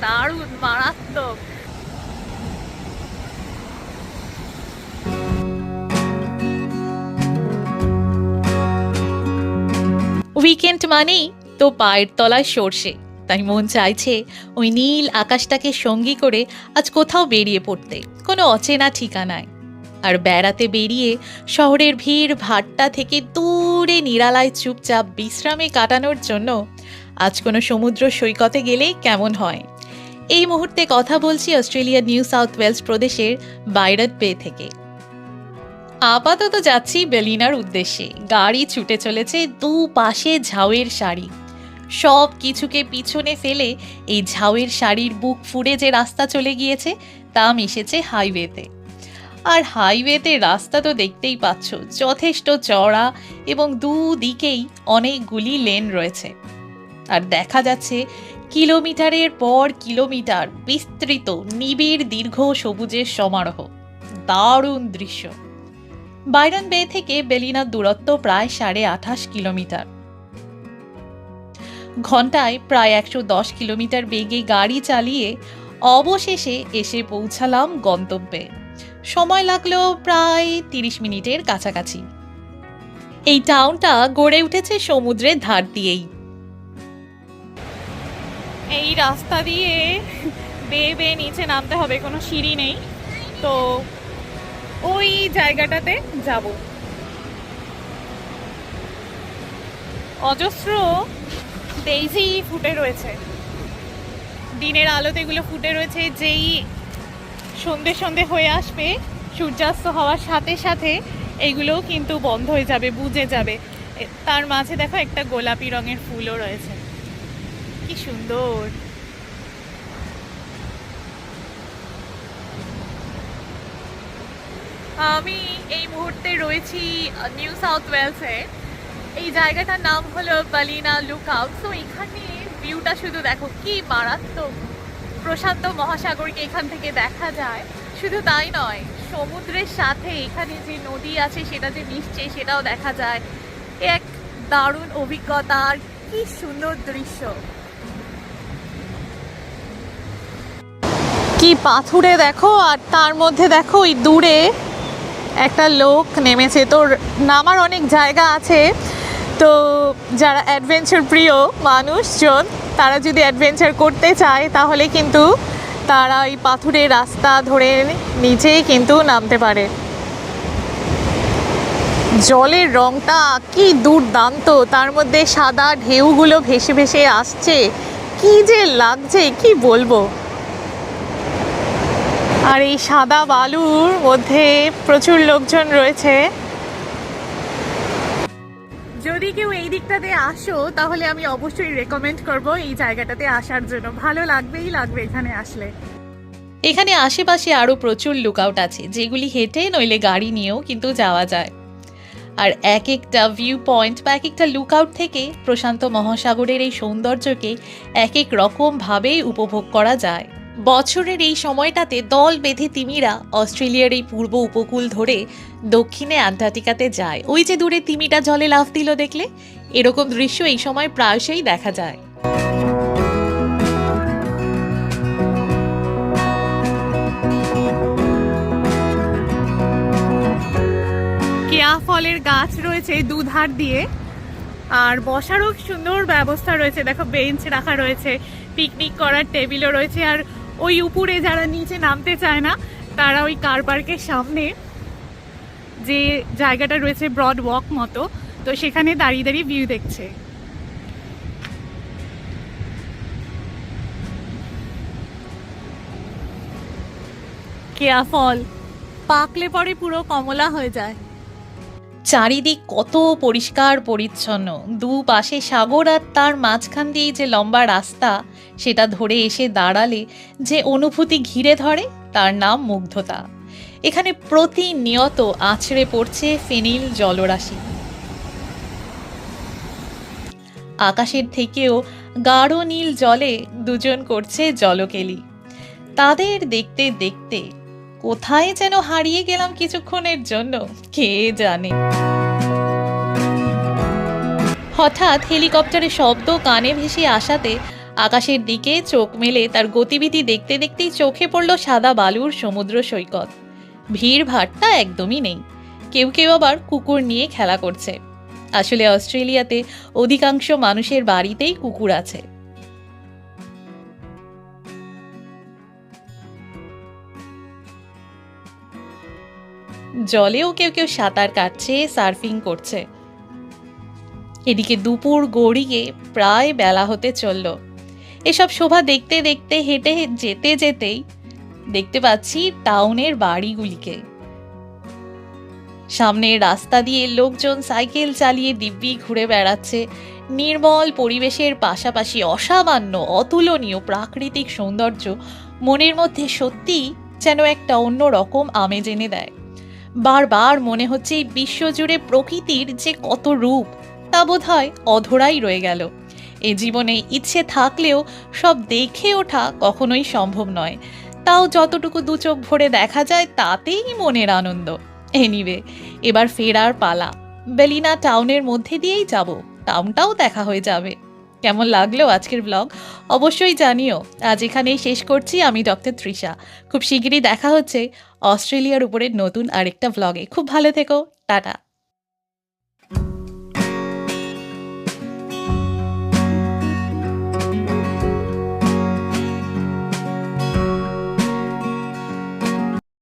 দারুণ, মারাত্মক। উইকেন্ড মানেই তো পায়ের তলায় সর্ষে। তাই মন চাইছে ওই নীল আকাশটাকে সঙ্গী করে আজ কোথাও বেরিয়ে পড়তে, কোনো অচেনা ঠিকানায়। আর বেড়াতে বেরিয়ে শহরের ভিড় ভাট্টা থেকে দূরে নিরালায় চুপচাপ বিশ্রামে কাটানোর জন্য আজ কোনো সমুদ্র সৈকতে গেলে কেমন হয়? এই মুহূর্তে কথা বলছি অস্ট্রেলিয়ার নিউ সাউথ ওয়েলস প্রদেশের বাইরট বে থেকে। আপাতত যাচ্ছি বেলিনার উদ্দেশ্যে। গাড়ি ছুটে চলেছে দু পাশে ঝাউয়ের শাড়ি। সব কিছুকে পিছনে ফেলে এই ঝাউয়ের শাড়ির বুক ফুড়ে যে রাস্তা চলে গিয়েছে, তা মিশেছে হাইওয়েতে। আর হাইওয়েতে রাস্তা তো দেখতেই পাচ্ছ, যথেষ্ট চড়া এবং দুদিকেই অনেকগুলি লেন রয়েছে। আর দেখা যাচ্ছে কিলোমিটারের পর কিলোমিটার বিস্তৃত নিবিড় দীর্ঘ সবুজের সমারোহ। দারুণ দৃশ্য। বাইরন বে থেকে বেলিনার দূরত্ব প্রায় সাড়ে আঠাশ কিলোমিটার। ঘন্টায় প্রায় একশো দশ কিলোমিটার বেগে গাড়ি চালিয়ে অবশেষে এসে পৌঁছালাম গন্তব্যে। সময় লাগল প্রায় তিরিশ মিনিটের কাছাকাছি। এই টাউনটা গড়ে উঠেছে সমুদ্রের ধার দিয়েই। এই রাস্তা দিয়ে বেয়ে বেয়ে নিচে নামতে হবে, কোনো সিঁড়ি নেই। তো ওই জায়গাটাতে যাব। অজস্র ডেইজি ফুটে রয়েছে। দিনের আলোতে এগুলো ফুটে রয়েছে, যেই সন্ধে সন্ধে হয়ে আসবে, সূর্যাস্ত হওয়ার সাথে সাথে এইগুলোও কিন্তু বন্ধ হয়ে যাবে বুঝে যাবে। তার মাঝে দেখো একটা গোলাপি রঙের ফুলও রয়েছে। কি সুন্দর। আমি এই মুহূর্তে রয়েছি নিউ সাউথ ওয়েলসে এই জায়গাটার নাম হলো বালিনা লুক আউট তো এখানে ভিউটা শুধু দেখো, কি মারাত্মক প্রশান্ত মহাসাগরকে এখান থেকে দেখা যায়। শুধু তাই নয়, সমুদ্রের সাথে এখানে যে নদী আছে, সেটা যে মিশছে, সেটাও দেখা যায়। এক দারুণ অভিজ্ঞতা, আর কি সুন্দর দৃশ্য। কি পাথুরে দেখো, আর তার মধ্যে দেখো ওই দূরে একটা লোক নেমেছে। তো নামার অনেক জায়গা আছে। তো যারা অ্যাডভেঞ্চার প্রিয় মানুষজন, তারা যদি অ্যাডভেঞ্চার করতে চায়, তাহলে কিন্তু তারা ওই পাথুরে রাস্তা ধরে নিচেই কিন্তু নামতে পারে। জলের রংটা কি দুর্দান্ত, তার মধ্যে সাদা ঢেউগুলো ভেসে ভেসে আসছে। কি যে লাগছে, কি বলব? আর এই সাদা বালুর মধ্যে প্রচুর লোকজন রয়েছে। যদি কেউ এই দিকটাতে আসো, তাহলে আমি অবশ্যই রেকমেন্ড করব এই জায়গাটাতে আসার জন্য। ভালো লাগবেই লাগবে এখানে আসলে। এখানে আশেপাশে আরও প্রচুর লুকআউট আছে, যেগুলি হেঁটে নইলে গাড়ি নিয়েও কিন্তু যাওয়া যায়। আর এক একটা ভিউ পয়েন্ট বা এক একটা লুকআউট থেকে প্রশান্ত মহাসাগরের এই সৌন্দর্যকে এক এক রকমভাবেই উপভোগ করা যায়। বছরের এই সময়টাতে দল বেঁধে তিমিরা অস্ট্রেলিয়ার এই পূর্ব উপকূল ধরে দক্ষিণে আন্টার্কটিকাতে যায়। ওই যে দূরে তিমিটা জলে লাফ দিল দেখলে? এরকম দৃশ্য এই সময় প্রায়শই দেখা যায়। কেয়া ফলের গাছ রয়েছে দুধার দিয়ে। আর বসারও সুন্দর ব্যবস্থা রয়েছে। দেখো বেঞ্চ রাখা রয়েছে, পিকনিক করার টেবিলও রয়েছে। আর ওই উপরে যারা নিচে নামতে চায় না, তারা ওই কার পার্কের সামনে যে জায়গাটা রয়েছে ব্রড ওয়াক মতো, তো সেখানে দাঁড়িয়ে দাঁড়িয়ে ভিউ দেখছে। কেয়া ফল পাকলে পরে পুরো কমলা হয়ে যায়। চারিদিক কত পরিষ্কার পরিচ্ছন্ন। দুপাশে সাগর আর তার মাঝখান দিয়ে যে লম্বা রাস্তা, সেটা ধরে এসে দাঁড়ালে যে অনুভূতি ঘিরে ধরে, তার নাম মুগ্ধতা। এখানে প্রতিনিয়ত আছড়ে পড়ছে ফেনিল জলরাশি। আকাশের থেকেও গাঢ় নীল জলে দুজন করছে জলকেলি। তাদের দেখতে দেখতে কোথায় যেন হারিয়ে গেলাম কিছুক্ষণের জন্য? কে জানে? হঠাৎ হেলিকপ্টারের শব্দ কানে ভেসে আসাতে আকাশের দিকে চোখ মেলে তার গতিবিধি দেখতে দেখতেই চোখে পড়ল সাদা বালুর সমুদ্র সৈকত। ভিড় ভাট্টা একদমই নেই। কেউ কেউ আবার কুকুর নিয়ে খেলা করছে। আসলে অস্ট্রেলিয়াতে অধিকাংশ মানুষের বাড়িতেই কুকুর আছে। জলেও কেউ কেউ সাঁতার কাটছে, সার্ফিং করছে। এদিকে দুপুর গড়িয়ে প্রায় বেলা হতে চলল। এসব শোভা দেখতে দেখতে হেঁটে যেতে যেতেই দেখতে পাচ্ছি টাউনের বাড়িগুলিকে। সামনের রাস্তা দিয়ে লোকজন সাইকেল চালিয়ে দিব্যি ঘুরে বেড়াচ্ছে। নির্মল পরিবেশের পাশাপাশি অসামান্য, অতুলনীয় প্রাকৃতিক সৌন্দর্য মনের মধ্যে সত্যিই যেন একটা অন্য রকম আমেজ এনে দেয়। বারবার মনে হচ্ছে এই বিশ্বজুড়ে প্রকৃতির যে কত রূপ, তা বোধ হয় অধরাই রয়ে গেল। এ জীবনে ইচ্ছে থাকলেও সব দেখে ওঠা কখনোই সম্ভব নয়। তাও যতটুকু দু চোখ ভরে দেখা যায়, তাতেই মনের আনন্দ। এনিওয়ে এবার ফেরার পালা। বেলিনা টাউনের মধ্যে দিয়েই যাব, টাউনটাও দেখা হয়ে যাবে। কেমন লাগল আজকের ব্লগ অবশ্যই জানিও। আজ এখানেই শেষ করছি, আমি ডক্টর তৃষা। খুব শিগগিরই দেখা হচ্ছে অস্ট্রেলিয়ার উপরে নতুন আরেকটা ব্লগে খুব ভালো থেকো, টাটা।